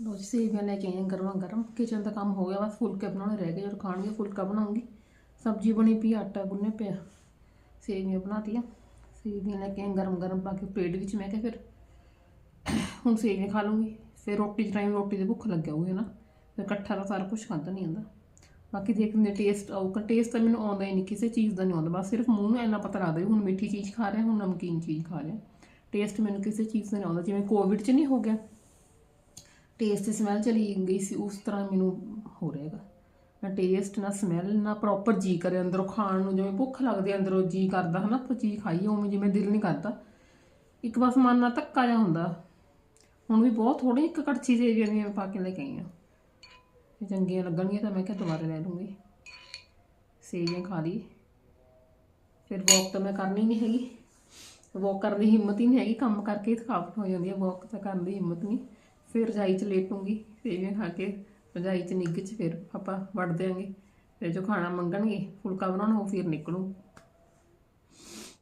ਲੋ ਜੀ, ਸੇਵੀਆਂ ਲੈ ਕੇ ਆਈਆਂ ਗਰਮਾ ਗਰਮ। ਕਿਚਨ ਦਾ ਕੰਮ ਹੋ ਗਿਆ, ਬਸ ਫੁਲਕੇ ਬਣਾਉਣੇ ਰਹਿ ਗਏ। ਜਦੋਂ ਖਾਣਗੇ ਫੁਲਕਾ ਬਣਾਉਂਗੀ। ਸਬਜ਼ੀ ਬਣੀ ਪਈ, ਆਟਾ ਗੁੰਨੇ ਪਿਆ। ਸੇਵੀਆਂ ਬਣਾਤੀਆਂ। ਸੇਵੀਆਂ ਲੈ ਕੇ ਆਈਆਂ ਗਰਮ ਗਰਮ ਪਾ ਕੇ ਪਲੇਟ ਵਿੱਚ ਮੈਂ ਕਿਹਾ ਫਿਰ ਹੁਣ ਸੇਵੀਆਂ ਖਾ ਲੂੰਗੀ। ਫਿਰ ਰੋਟੀ 'ਚ ਟਾਈਮ ਰੋਟੀ ਦੀ ਭੁੱਖ ਲੱਗਿਆ ਹੋਊਗੀ ਨਾ। ਫਿਰ ਇਕੱਠਾ ਤਾਂ ਸਾਰਾ ਕੁਝ ਖਾਂਦਾ ਨਹੀਂ ਆਉਂਦਾ ਬਾਕੀ ਦੇਖਦੇ ਟੇਸਟ ਆਊਗਾ ਟੇਸਟ ਤਾਂ ਮੈਨੂੰ ਆਉਂਦਾ ਹੀ ਨਹੀਂ ਕਿਸੇ ਚੀਜ਼ ਦਾ ਨਹੀਂ ਆਉਂਦਾ। ਬਸ ਸਿਰਫ ਮੂੰਹ ਨੂੰ ਇੰਨਾ ਪਤਾ ਲੱਗਦਾ ਵੀ ਹੁਣ ਮਿੱਠੀ ਚੀਜ਼ ਖਾ ਰਿਹਾ, ਹੁਣ ਨਮਕੀਨ ਚੀਜ਼ ਖਾ ਰਿਹਾ। ਟੇਸਟ ਮੈਨੂੰ ਕਿਸੇ ਚੀਜ਼ ਦਾ ਨਹੀਂ ਆਉਂਦਾ। ਜਿਵੇਂ ਕੋਵਿਡ 'ਚ ਨਹੀਂ ਹੋ ਗਿਆ। ਟੇਸਟ ਤੇ ਸਮੈਲ ਚਲੀ ਗਈ ਸੀ, ਉਸ ਤਰ੍ਹਾਂ ਮੈਨੂੰ ਹੋ ਰਿਹਾਗਾ ਨਾ ਟੇਸਟ ਨਾ ਸਮੈਲ ਨਾ ਪ੍ਰੋਪਰ ਜੀ ਕਰੇ ਅੰਦਰੋਂ ਖਾਣ ਨੂੰ, ਜਿਵੇਂ ਭੁੱਖ ਲੱਗਦੀ ਹੈ ਅੰਦਰੋਂ ਜੀ ਕਰਦਾ, ਹਨਾ, ਆਪਾਂ ਚੀਜ਼ ਖਾਈਏ, ਉਵੇਂ ਜਿਵੇਂ ਦਿਲ ਨਹੀਂ ਕਰਦਾ। ਇੱਕ ਬਸ ਮਨ ਨਾਲ ਧੱਕਾ ਜਿਹਾ ਹੁੰਦਾ। ਹੁਣ ਵੀ ਬਹੁਤ ਥੋੜੀ ਇੱਕ ਕੜਛੀ ਸੇਵੀਆਂ ਦੀਆਂ ਮੈਂ ਪਾ ਕੇ ਲੈ ਕੇ ਆਈ ਹਾਂ ਚੰਗੀਆਂ ਲੱਗਣਗੀਆਂ ਤਾਂ ਮੈਂ ਕਿਹਾ ਦੁਬਾਰਾ ਲੈ ਲੂੰਗੀ। ਸੇਵੀਆਂ ਖਾ ਲਈ। ਫਿਰ ਵਾਕ ਤਾਂ ਮੈਂ ਕਰਨੀ ਨਹੀਂ ਹੈਗੀ। ਵਾਕ ਕਰਨ ਦੀ ਹਿੰਮਤ ਹੀ ਨਹੀਂ ਹੈਗੀ। ਕੰਮ ਕਰਕੇ ਥਕਾਵਟ ਹੋ ਜਾਂਦੀ ਹੈ ਵਾਕ ਤਾਂ ਕਰਨ ਦੀ ਹਿੰਮਤ ਨਹੀਂ ਫਿਰ ਰਜਾਈ 'ਚ ਲੇਟੂੰਗੀ, ਸੇਵੀਆਂ ਖਾ ਕੇ। ਰਜਾਈ 'ਚ ਨਿੱਘ 'ਚ ਫਿਰ ਆਪਾਂ ਵੜ ਦਿਆਂਗੇ। ਫਿਰ ਜੋ ਖਾਣਾ ਮੰਗਣਗੇ, ਫੁਲਕਾ ਬਣਾਉਣਾ, ਉਹ ਫਿਰ ਨਿਕਲੂ।